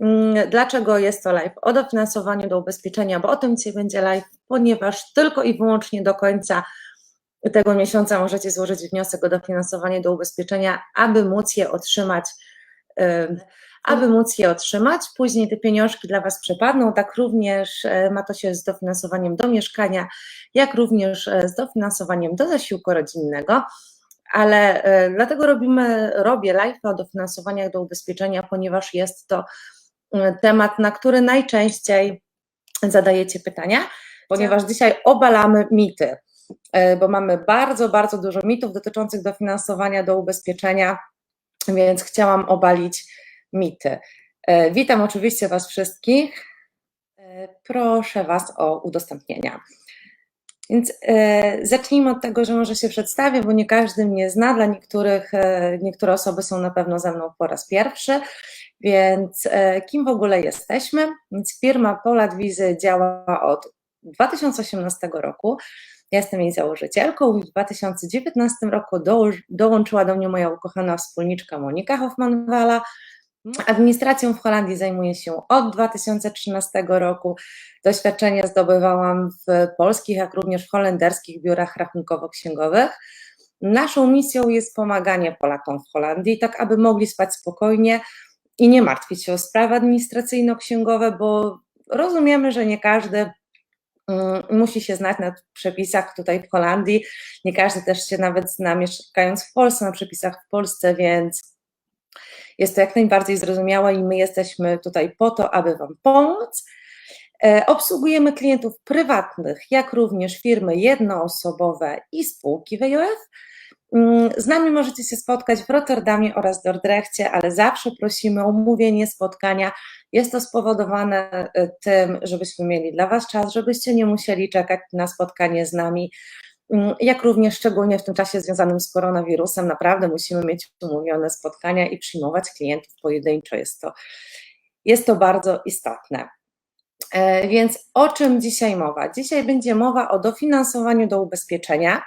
Mm, Dlaczego jest to live o dofinansowaniu do ubezpieczenia? Bo o tym dzisiaj będzie live, ponieważ tylko i wyłącznie do końca tego miesiąca możecie złożyć wniosek o dofinansowanie do ubezpieczenia, aby móc je otrzymać. ym, Aby móc je otrzymać, później te pieniążki dla Was przepadną. Tak również e, ma to się z dofinansowaniem do mieszkania, jak również e, z dofinansowaniem do zasiłku rodzinnego. Ale e, dlatego robimy, robię live o dofinansowaniach do ubezpieczenia, ponieważ jest to temat, na który najczęściej zadajecie pytania, ponieważ dzisiaj obalamy mity, e, bo mamy bardzo, bardzo dużo mitów dotyczących dofinansowania do ubezpieczenia, więc chciałam obalić mity. E, Witam oczywiście Was wszystkich. E, Proszę Was o udostępnienia. Więc zacznijmy od tego, że może się przedstawię, bo nie każdy mnie zna. Dla niektórych, niektóre osoby są na pewno ze mną po raz pierwszy. Więc e, kim w ogóle jesteśmy? Więc firma Polat Wizy działa od 2018 roku. Jestem jej założycielką i w 2019 roku doł- dołączyła do mnie moja ukochana wspólniczka Monika Hoffman-Wala. Administracją w Holandii zajmuję się od 2013 roku. Doświadczenia zdobywałam w polskich, jak również w holenderskich biurach rachunkowo-księgowych. Naszą misją jest pomaganie Polakom w Holandii, tak aby mogli spać spokojnie i nie martwić się o sprawy administracyjno-księgowe, bo rozumiemy, że nie każdy mm, musi się znać na przepisach tutaj w Holandii. Nie każdy też się nawet zna, mieszkając w Polsce, na przepisach w Polsce, więc jest to jak najbardziej zrozumiałe i my jesteśmy tutaj po to, aby Wam pomóc. E, Obsługujemy klientów prywatnych, jak również firmy jednoosobowe i spółki WJF. Mm, Z nami możecie się spotkać w Rotterdamie oraz Dordrechcie, ale zawsze prosimy o umówienie spotkania. Jest to spowodowane e, tym, żebyśmy mieli dla Was czas, żebyście nie musieli czekać na spotkanie z nami. Mm, Jak również szczególnie w tym czasie związanym z koronawirusem, naprawdę musimy mieć umówione spotkania i przyjmować klientów pojedynczo. Jest to, jest to bardzo istotne. E, Więc o czym dzisiaj mowa? Dzisiaj będzie mowa o dofinansowaniu do ubezpieczenia.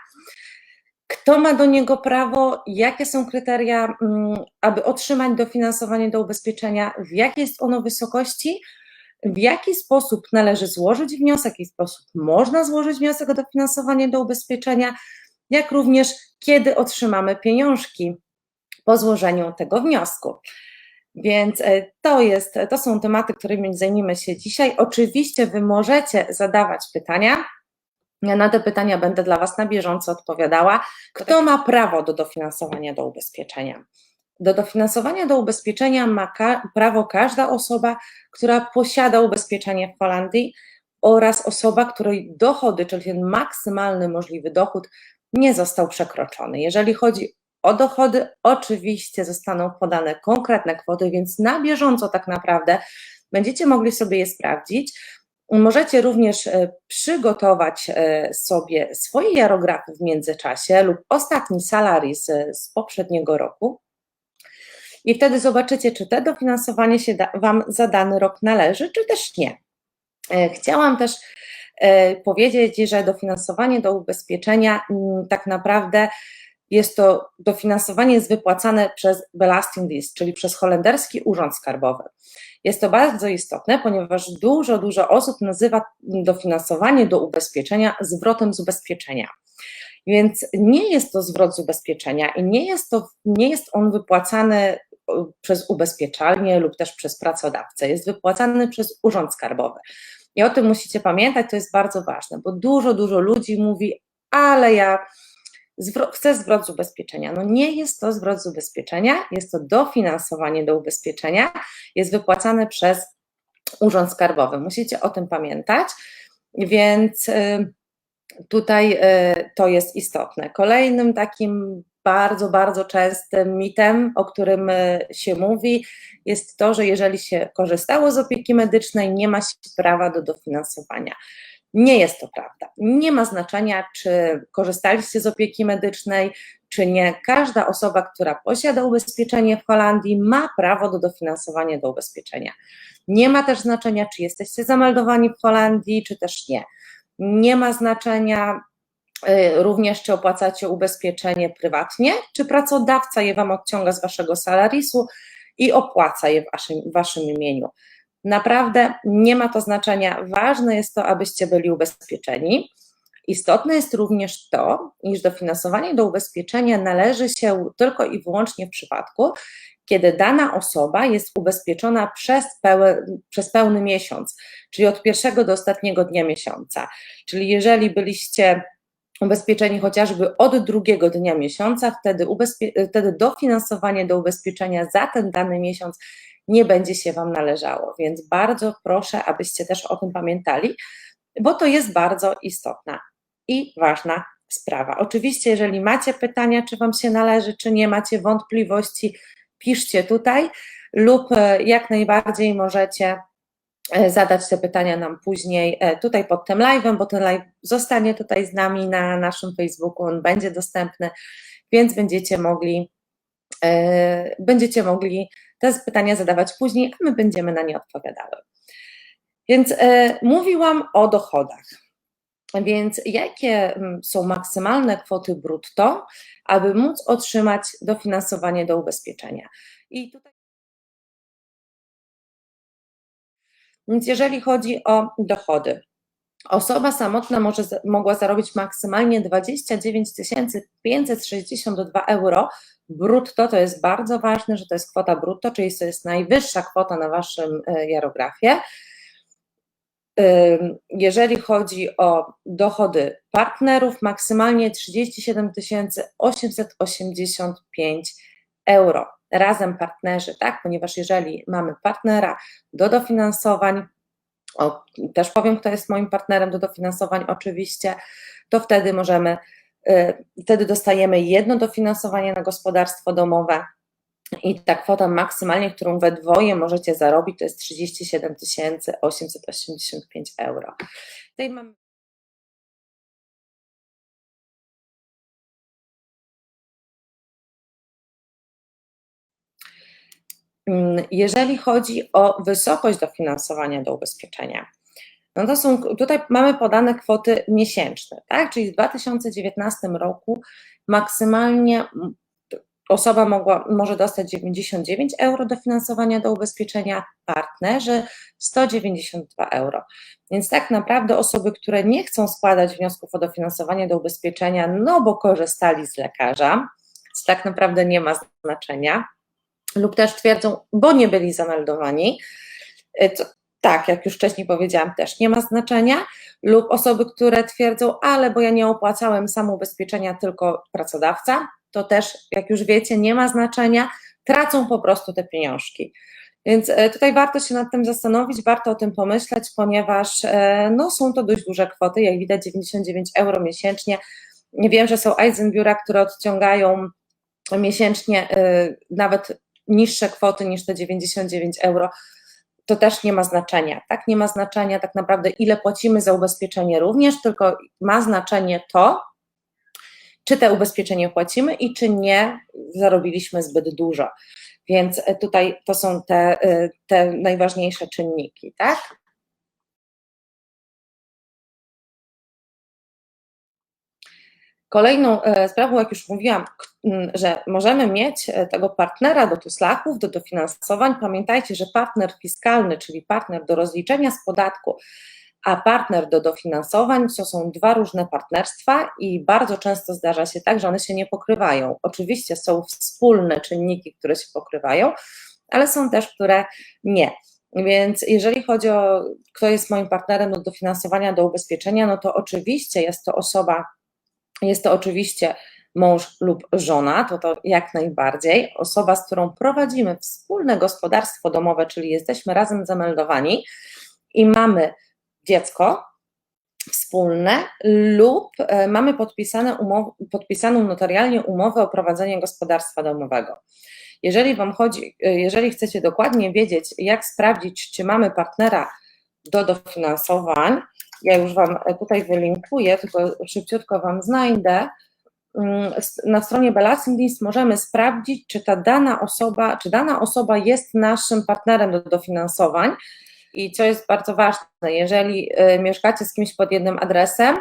Kto ma do niego prawo? Jakie są kryteria, mm, aby otrzymać dofinansowanie do ubezpieczenia? W jakiej jest ono wysokości? W jaki sposób należy złożyć wniosek, w jaki sposób można złożyć wniosek o dofinansowanie do ubezpieczenia, jak również kiedy otrzymamy pieniążki po złożeniu tego wniosku. Więc e, to, jest, to są tematy, którymi zajmiemy się dzisiaj. Oczywiście Wy możecie zadawać pytania. Ja na te pytania będę dla Was na bieżąco odpowiadała. Kto ma prawo do dofinansowania do ubezpieczenia? Do dofinansowania do ubezpieczenia ma ka- prawo każda osoba, która posiada ubezpieczenie w Holandii oraz osoba, której dochody, czyli ten maksymalny możliwy dochód, nie został przekroczony. Jeżeli chodzi o dochody, oczywiście zostaną podane konkretne kwoty, więc na bieżąco tak naprawdę będziecie mogli sobie je sprawdzić. Możecie również e, przygotować e, sobie swoje jarografy w międzyczasie lub ostatni salary z, z poprzedniego roku. I wtedy zobaczycie, czy te dofinansowanie się Wam za dany rok należy, czy też nie. E, Chciałam też e, powiedzieć, że dofinansowanie do ubezpieczenia mm, tak naprawdę jest to dofinansowanie jest wypłacane przez Belastingdienst, czyli przez holenderski urząd skarbowy. Jest to bardzo istotne, ponieważ dużo, dużo osób nazywa dofinansowanie do ubezpieczenia zwrotem z ubezpieczenia. Więc nie jest to zwrot z ubezpieczenia i nie jest, to, nie jest on wypłacany o, przez ubezpieczalnię lub też przez pracodawcę, jest wypłacany przez urząd skarbowy. I o tym musicie pamiętać, to jest bardzo ważne, bo dużo, dużo ludzi mówi, ale ja chcę zwrot z ubezpieczenia. No nie jest to zwrot z ubezpieczenia, jest to dofinansowanie do ubezpieczenia, jest wypłacane przez urząd skarbowy. Musicie o tym pamiętać, więc y, tutaj y, to jest istotne. Kolejnym takim bardzo, bardzo częstym mitem, o którym y, się mówi, jest to, że jeżeli się korzystało z opieki medycznej, nie ma się prawa do dofinansowania. Nie jest to prawda. Nie ma znaczenia, czy korzystaliście z opieki medycznej, czy nie. Każda osoba, która posiada ubezpieczenie w Holandii, ma prawo do dofinansowania do ubezpieczenia. Nie ma też znaczenia, czy jesteście zameldowani w Holandii, czy też nie. Nie ma znaczenia y, również, czy opłacacie ubezpieczenie prywatnie, czy pracodawca je Wam odciąga z Waszego salarisu. i opłaca je w waszym, w waszym imieniu. Naprawdę nie ma to znaczenia. Ważne jest to, abyście byli ubezpieczeni. Istotne jest również to, iż dofinansowanie do ubezpieczenia należy się tylko i wyłącznie w przypadku, kiedy dana osoba jest ubezpieczona przez, pełen, przez pełny miesiąc, czyli od pierwszego do ostatniego dnia miesiąca. Czyli jeżeli byliście ubezpieczeni chociażby od drugiego dnia miesiąca, wtedy, wtedy dofinansowanie do ubezpieczenia za ten dany miesiąc nie będzie się Wam należało. Więc bardzo proszę, abyście też o tym pamiętali, bo to jest bardzo istotna i ważna sprawa. Oczywiście, jeżeli macie pytania, czy Wam się należy, czy nie macie wątpliwości, piszcie tutaj lub e, jak najbardziej możecie e, zadać te pytania nam później e, tutaj pod tym live'em, bo ten live zostanie tutaj z nami na naszym Facebooku, on będzie dostępny, więc będziecie mogli będziecie mogli te pytania zadawać później, a my będziemy na nie odpowiadały. Więc mówiłam o dochodach. Więc jakie mm, są maksymalne kwoty brutto, aby móc otrzymać dofinansowanie do ubezpieczenia? I tutaj Więc jeżeli chodzi o dochody, osoba samotna może, mogła zarobić maksymalnie 29 562 euro brutto. To jest bardzo ważne, że to jest kwota brutto, czyli to jest najwyższa kwota na waszym e, jarografie. Jeżeli chodzi o dochody partnerów, maksymalnie 37 885 euro. Razem partnerzy, tak? Ponieważ jeżeli mamy partnera do dofinansowań, o, też powiem, kto jest moim partnerem do dofinansowań, oczywiście, to wtedy możemy, wtedy dostajemy jedno dofinansowanie na gospodarstwo domowe, i ta kwota maksymalnie, którą we dwoje możecie zarobić, to jest 37 885 euro. Tutaj mm, Jeżeli chodzi o wysokość dofinansowania do ubezpieczenia, no to są, tutaj mamy podane kwoty miesięczne, tak? Czyli w 2019 roku maksymalnie osoba mogła, może dostać 99 euro dofinansowania do ubezpieczenia, partnerzy 192 euro. Więc tak naprawdę osoby, które nie chcą składać wniosków o dofinansowanie do ubezpieczenia, no bo korzystali z lekarza, co tak naprawdę nie ma znaczenia, lub też twierdzą, bo nie byli zameldowani, tak, jak już wcześniej powiedziałam, też nie ma znaczenia, lub osoby, które twierdzą, ale bo ja nie opłacałem samoubezpieczenia, tylko pracodawca, to też, jak już wiecie, nie ma znaczenia, tracą po prostu te pieniążki. Więc e, tutaj warto się nad tym zastanowić, warto o tym pomyśleć, ponieważ e, no, są to dość duże kwoty, jak widać 99 euro miesięcznie. Wiem, że są Eisenbiura, które odciągają miesięcznie e, nawet niższe kwoty niż te 99 euro. To też nie ma znaczenia, tak? Nie ma znaczenia tak naprawdę, ile płacimy za ubezpieczenie również, tylko ma znaczenie to, czy te ubezpieczenie płacimy i czy nie zarobiliśmy zbyt dużo. Więc e, tutaj to są te, e, te najważniejsze czynniki, tak? Kolejną e, sprawą, jak już mówiłam, że możemy mieć tego partnera do tuslachów, do dofinansowań. Pamiętajcie, że partner fiskalny, czyli partner do rozliczenia z podatku, a partner do dofinansowań to są dwa różne partnerstwa i bardzo często zdarza się tak, że one się nie pokrywają. Oczywiście są wspólne czynniki, które się pokrywają, ale są też, które nie. Więc jeżeli chodzi o kto jest moim partnerem do dofinansowania, do ubezpieczenia, no to oczywiście jest to osoba, jest to oczywiście mąż lub żona, to to jak najbardziej, osoba, z którą prowadzimy wspólne gospodarstwo domowe, czyli jesteśmy razem zameldowani i mamy dziecko wspólne lub e, mamy podpisane umow, podpisaną notarialnie umowę o prowadzenie gospodarstwa domowego. Jeżeli Wam chodzi, e, jeżeli chcecie dokładnie wiedzieć, jak sprawdzić, czy mamy partnera do dofinansowań, ja już Wam e, tutaj wylinkuję, tylko szybciutko Wam znajdę. Mm, na stronie Balancing List możemy sprawdzić, czy ta dana osoba, czy dana osoba jest naszym partnerem do dofinansowań. I co jest bardzo ważne, jeżeli y, mieszkacie z kimś pod jednym adresem,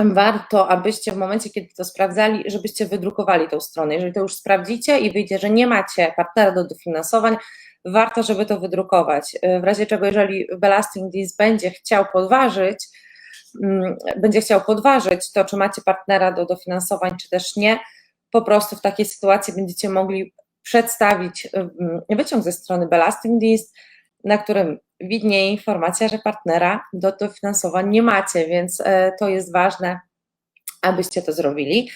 warto, abyście w momencie, kiedy to sprawdzali, żebyście wydrukowali tą stronę. Jeżeli to już sprawdzicie i wyjdzie, że nie macie partnera do dofinansowań, warto, żeby to wydrukować. W razie czego, jeżeli Belasting Deals będzie chciał podważyć, mm, będzie chciał podważyć to, czy macie partnera do dofinansowań, czy też nie, po prostu w takiej sytuacji będziecie mogli przedstawić mm, wyciąg ze strony Belasting Deals, na którym widnieje informacja, że partnera do dofinansowań nie macie, więc e, to jest ważne, abyście to zrobili.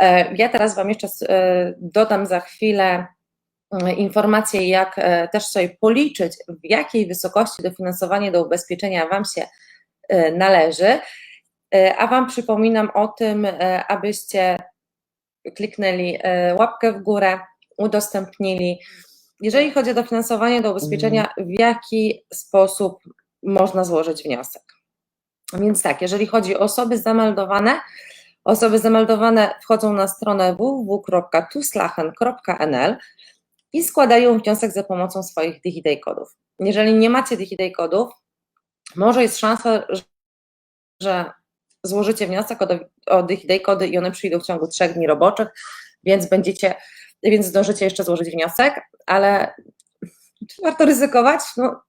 E, ja teraz Wam jeszcze e, dodam za chwilę mm, informację, jak też sobie policzyć, w jakiej wysokości dofinansowanie do ubezpieczenia Wam się należy. A Wam przypominam o tym, abyście kliknęli łapkę w górę, udostępnili jeżeli chodzi o dofinansowanie do ubezpieczenia, mhm. w jaki sposób można złożyć wniosek? Więc tak, jeżeli chodzi o osoby zameldowane, osoby zameldowane wchodzą na stronę www.tuslachen.nl i składają wniosek za pomocą swoich DigiDay kodów. Jeżeli nie macie DigiDay kodów, może jest szansa, że złożycie wniosek o, o DigiDay kody i one przyjdą w ciągu trzech dni roboczych, więc będziecie więc zdążycie jeszcze złożyć wniosek, ale czy warto ryzykować? No,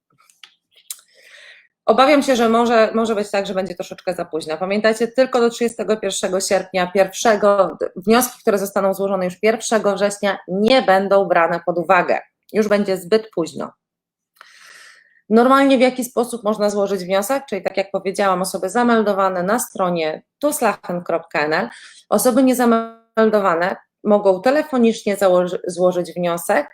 Obawiam się, że może, może być tak, że będzie troszeczkę za późno. Pamiętajcie, tylko do 31 sierpnia pierwszego, wnioski, które zostaną złożone już 1 września, nie będą brane pod uwagę. Już będzie zbyt późno. Normalnie w jaki sposób można złożyć wniosek, czyli tak jak powiedziałam, osoby zameldowane na stronie tuslachen.nl, osoby niezameldowane mogą telefonicznie założy, złożyć wniosek.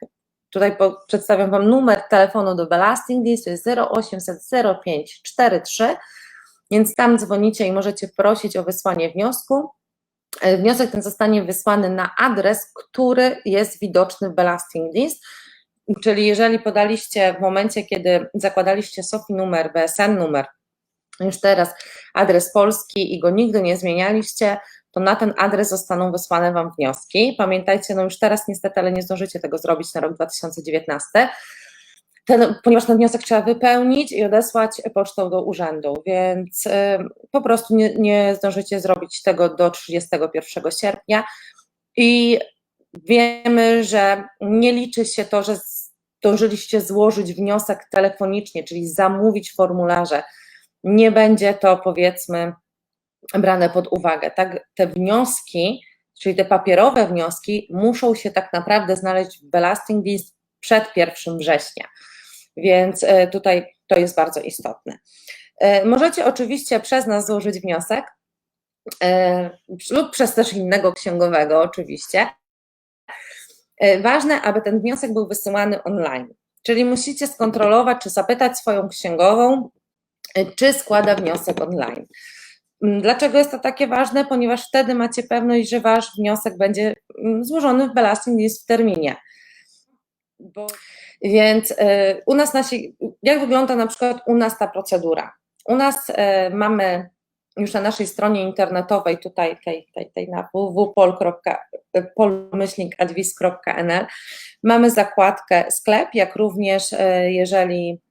Tutaj przedstawiam Wam numer telefonu do Belasting Deals, to jest 0800 05 43, więc tam dzwonicie i możecie prosić o wysłanie wniosku. E, wniosek ten zostanie wysłany na adres, który jest widoczny w Belasting Deals, czyli jeżeli podaliście w momencie, kiedy zakładaliście SOFI numer, BSN numer, już teraz adres polski i go nigdy nie zmienialiście, to na ten adres zostaną wysłane Wam wnioski. Pamiętajcie, no już teraz niestety, ale nie zdążycie tego zrobić na rok 2019, ten, ponieważ ten wniosek trzeba wypełnić i odesłać pocztą do urzędu, więc y, po prostu nie, nie zdążycie zrobić tego do 31 sierpnia i wiemy, że nie liczy się to, że zdążyliście złożyć wniosek telefonicznie, czyli zamówić formularze. Nie będzie to powiedzmy brane pod uwagę. Tak, te wnioski, czyli te papierowe wnioski, muszą się tak naprawdę znaleźć w Belasting List przed 1 września. Więc e, tutaj to jest bardzo istotne. E, możecie oczywiście przez nas złożyć wniosek e, lub przez też innego księgowego, oczywiście. Ważne, aby ten wniosek był wysyłany online. Czyli musicie skontrolować, czy zapytać swoją księgową, czy składa wniosek online. Mm, dlaczego jest to takie ważne? Ponieważ wtedy macie pewność, że wasz wniosek będzie mm, złożony w Belasting List w terminie. Bo, więc y, u nas nasi, jak wygląda na przykład u nas ta procedura? U nas y, mamy już na naszej stronie internetowej, tutaj tej, tej, tej na www.pol.advis.nl mamy zakładkę sklep, jak również y, jeżeli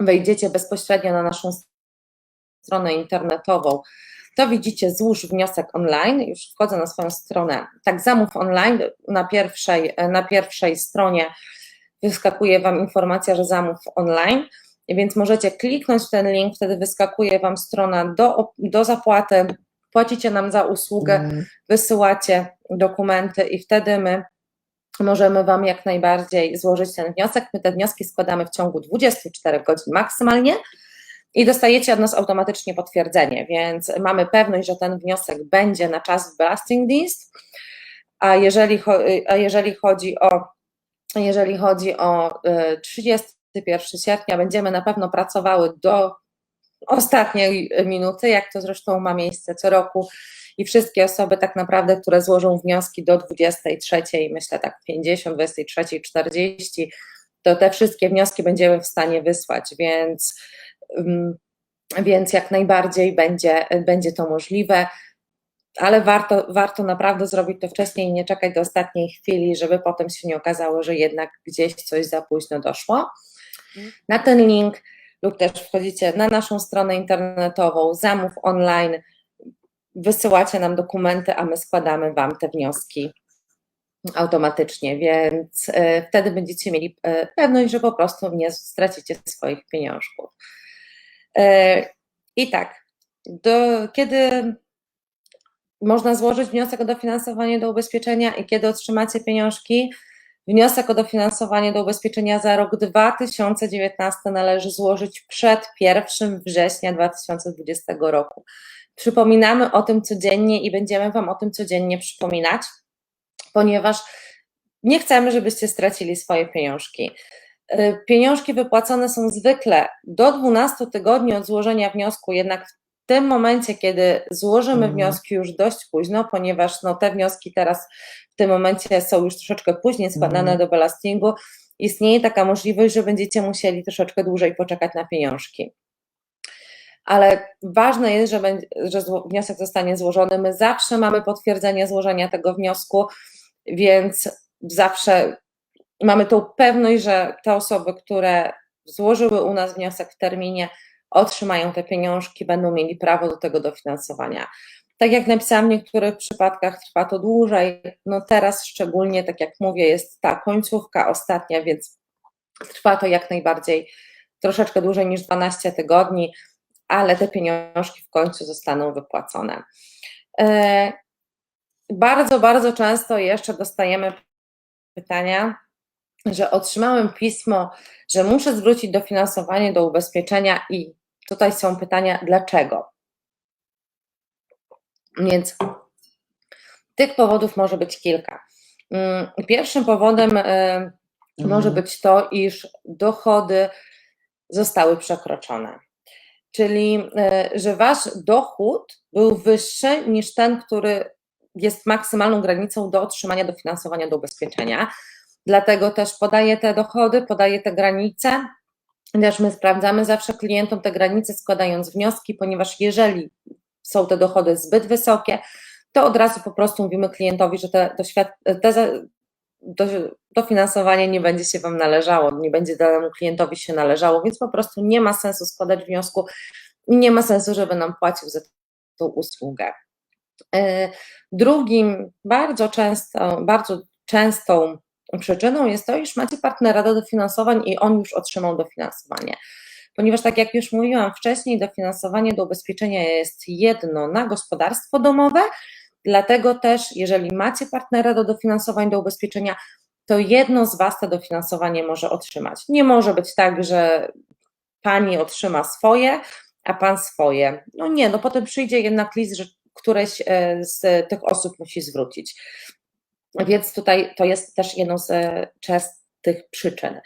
wejdziecie bezpośrednio na naszą stronę internetową, to widzicie złóż wniosek online, już wchodzę na swoją stronę, tak zamów online, na pierwszej, na pierwszej stronie wyskakuje Wam informacja, że zamów online, więc możecie kliknąć w ten link, wtedy wyskakuje Wam strona do, do zapłaty, płacicie nam za usługę, mm. wysyłacie dokumenty i wtedy my możemy Wam jak najbardziej złożyć ten wniosek. My te wnioski składamy w ciągu 24 godzin maksymalnie, i dostajecie od nas automatycznie potwierdzenie, więc mamy pewność, że ten wniosek będzie na czas w Belasting List, a jeżeli, a jeżeli chodzi o jeżeli chodzi o 31 y, sierpnia, będziemy na pewno pracowały do ostatniej minuty, jak to zresztą ma miejsce co roku. I wszystkie osoby tak naprawdę, które złożą wnioski do 23, myślę tak 50, 23, 40, to te wszystkie wnioski będziemy w stanie wysłać, więc więc jak najbardziej będzie, będzie to możliwe, ale warto, warto naprawdę zrobić to wcześniej i nie czekać do ostatniej chwili, żeby potem się nie okazało, że jednak gdzieś coś za późno doszło. Na ten link lub też wchodzicie na naszą stronę internetową, zamów online, wysyłacie nam dokumenty, a my składamy Wam te wnioski automatycznie, więc e, wtedy będziecie mieli e, pewność, że po prostu nie stracicie swoich pieniążków. E, I tak, do, kiedy można złożyć wniosek o dofinansowanie do ubezpieczenia i kiedy otrzymacie pieniążki? Wniosek o dofinansowanie do ubezpieczenia za rok 2019 należy złożyć przed 1 września 2020 roku. Przypominamy o tym codziennie i będziemy Wam o tym codziennie przypominać, ponieważ nie chcemy, żebyście stracili swoje pieniążki. Y, pieniążki wypłacone są zwykle do 12 tygodni od złożenia wniosku, jednak w tym momencie, kiedy złożymy mhm. wnioski już dość późno, ponieważ no, te wnioski teraz w tym momencie są już troszeczkę później składane mhm. do belastingu, istnieje taka możliwość, że będziecie musieli troszeczkę dłużej poczekać na pieniążki. Ale ważne jest, że, będzie, że wniosek zostanie złożony. My zawsze mamy potwierdzenie złożenia tego wniosku, więc zawsze mamy tą pewność, że te osoby, które złożyły u nas wniosek w terminie, otrzymają te pieniążki, będą mieli prawo do tego dofinansowania. Tak jak napisałam, w niektórych przypadkach trwa to dłużej. No teraz szczególnie, tak jak mówię, jest ta końcówka ostatnia, więc trwa to jak najbardziej troszeczkę dłużej niż 12 tygodni, ale te pieniążki w końcu zostaną wypłacone. E, bardzo, bardzo często jeszcze dostajemy pytania, że otrzymałem pismo, że muszę zwrócić dofinansowanie do ubezpieczenia i tutaj są pytania, dlaczego? Więc tych powodów może być kilka. Mm, pierwszym powodem e, może mhm. być to, iż dochody zostały przekroczone. Czyli, e, że wasz dochód był wyższy niż ten, który jest maksymalną granicą do otrzymania dofinansowania do ubezpieczenia. Dlatego też podaję te dochody, podaję te granice. Też my sprawdzamy zawsze klientom te granice, składając wnioski, ponieważ jeżeli są te dochody zbyt wysokie, to od razu po prostu mówimy klientowi, że te, te dofinansowanie nie będzie się Wam należało, nie będzie danemu klientowi się należało, więc po prostu nie ma sensu składać wniosku nie ma sensu, żeby nam płacił za tą usługę. E, drugim bardzo często, bardzo częstą przyczyną jest to, iż macie partnera do dofinansowań i on już otrzymał dofinansowanie. Ponieważ, tak jak już mówiłam wcześniej, dofinansowanie do ubezpieczenia jest jedno na gospodarstwo domowe, dlatego też, jeżeli macie partnera do dofinansowań do ubezpieczenia, to jedno z Was to dofinansowanie może otrzymać. Nie może być tak, że Pani otrzyma swoje, a Pan swoje. No nie, no potem przyjdzie jednak list, że któreś e, z tych osób musi zwrócić. Więc tutaj to jest też jedną z e, częstych przyczyn.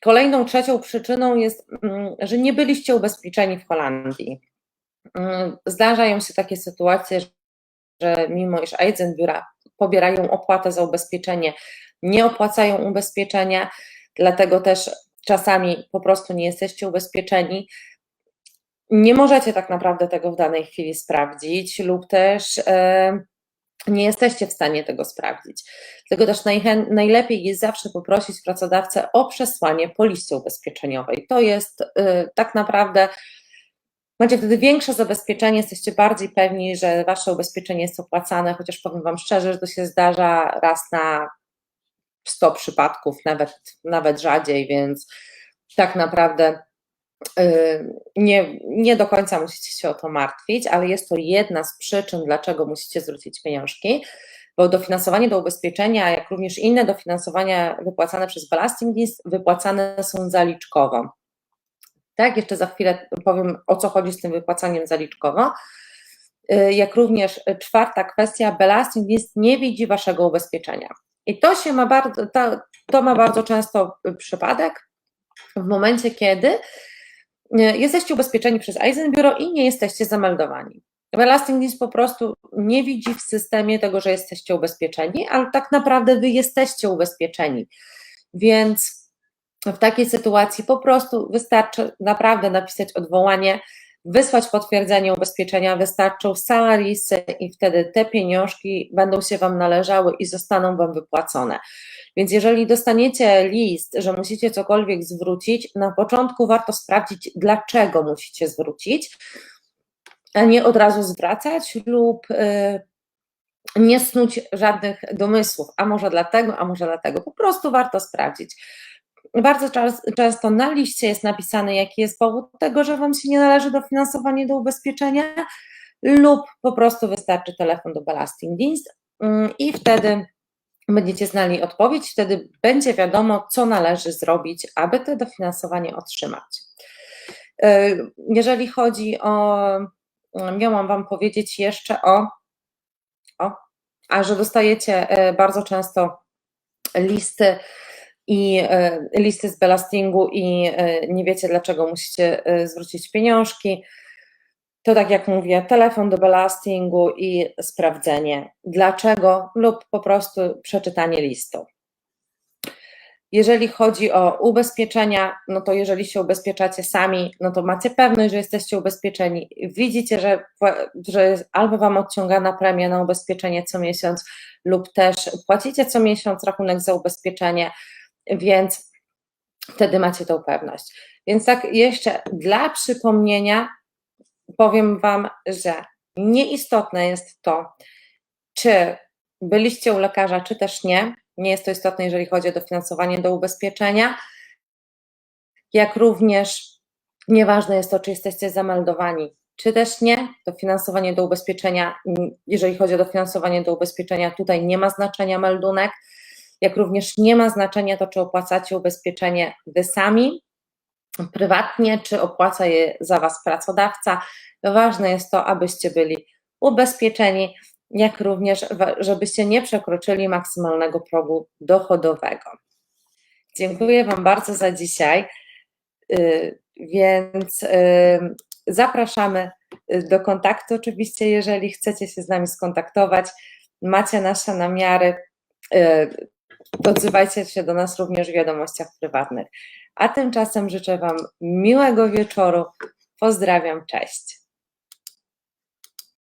Kolejną trzecią przyczyną jest, mm, że nie byliście ubezpieczeni w Holandii. Mm, zdarzają się takie sytuacje, że mimo iż Eisenbiura pobierają opłatę za ubezpieczenie, nie opłacają ubezpieczenia, dlatego też czasami po prostu nie jesteście ubezpieczeni. Nie możecie tak naprawdę tego w danej chwili sprawdzić, lub też e, nie jesteście w stanie tego sprawdzić. Dlatego też najlepiej jest zawsze poprosić pracodawcę o przesłanie polisy ubezpieczeniowej. To jest y, tak naprawdę, macie wtedy większe zabezpieczenie, jesteście bardziej pewni, że wasze ubezpieczenie jest opłacane, chociaż powiem Wam szczerze, że to się zdarza raz na 100 przypadków, nawet, nawet rzadziej, więc tak naprawdę nie, nie do końca musicie się o to martwić, ale jest to jedna z przyczyn, dlaczego musicie zwrócić pieniążki, bo dofinansowanie do ubezpieczenia, jak również inne dofinansowania wypłacane przez Ballasting List, wypłacane są zaliczkowo. Tak, jeszcze za chwilę powiem, o co chodzi z tym wypłacaniem zaliczkowo. Y, jak również czwarta kwestia, Ballasting List nie widzi waszego ubezpieczenia. I to się ma bardzo, to, to ma bardzo często przypadek w momencie, kiedy jesteście ubezpieczeni przez Eisenbiuro i nie jesteście zameldowani. Belasting List po prostu nie widzi w systemie tego, że jesteście ubezpieczeni, ale tak naprawdę wy jesteście ubezpieczeni. Więc w takiej sytuacji po prostu wystarczy naprawdę napisać odwołanie, wysłać potwierdzenie ubezpieczenia, wystarczą salarisy i wtedy te pieniążki będą się Wam należały i zostaną Wam wypłacone. Więc jeżeli dostaniecie list, że musicie cokolwiek zwrócić, na początku warto sprawdzić, dlaczego musicie zwrócić. a nie od razu zwracać lub y, nie snuć żadnych domysłów, a może dlatego, a może dlatego. Po prostu warto sprawdzić. Bardzo często na liście jest napisane, jaki jest powód tego, że Wam się nie należy dofinansowanie do ubezpieczenia, lub po prostu wystarczy telefon do Ballasting List mm, i wtedy będziecie znali odpowiedź, wtedy będzie wiadomo, co należy zrobić, aby to dofinansowanie otrzymać. Y, Jeżeli chodzi o, miałam Wam powiedzieć jeszcze o, o a że dostajecie e, bardzo często listy i e, listy z belastingu i e, nie wiecie, dlaczego musicie e, zwrócić pieniążki, to tak jak mówię, telefon do belastingu i sprawdzenie dlaczego lub po prostu przeczytanie listu. Jeżeli chodzi o ubezpieczenia, no to jeżeli się ubezpieczacie sami, no to macie pewność, że jesteście ubezpieczeni. Widzicie, że, że albo Wam odciągana premia na ubezpieczenie co miesiąc, lub też płacicie co miesiąc rachunek za ubezpieczenie, więc wtedy macie tą pewność. Więc tak jeszcze dla przypomnienia powiem Wam, że nieistotne jest to, czy byliście u lekarza, czy też nie. Nie jest to istotne, jeżeli chodzi o dofinansowanie do ubezpieczenia. Jak również nieważne jest to, czy jesteście zameldowani, czy też nie. Dofinansowanie do ubezpieczenia, jeżeli chodzi o dofinansowanie do ubezpieczenia, tutaj nie ma znaczenia meldunek. Jak również nie ma znaczenia to, czy opłacacie ubezpieczenie wy sami, prywatnie, czy opłaca je za Was pracodawca. Ważne jest to, abyście byli ubezpieczeni, jak również, żebyście nie przekroczyli maksymalnego progu dochodowego. Dziękuję Wam bardzo za dzisiaj. Y, Więc y, zapraszamy do kontaktu, oczywiście, jeżeli chcecie się z nami skontaktować. Macie nasze namiary. Odzywajcie się do nas również w wiadomościach prywatnych. A tymczasem życzę Wam miłego wieczoru. Pozdrawiam, cześć.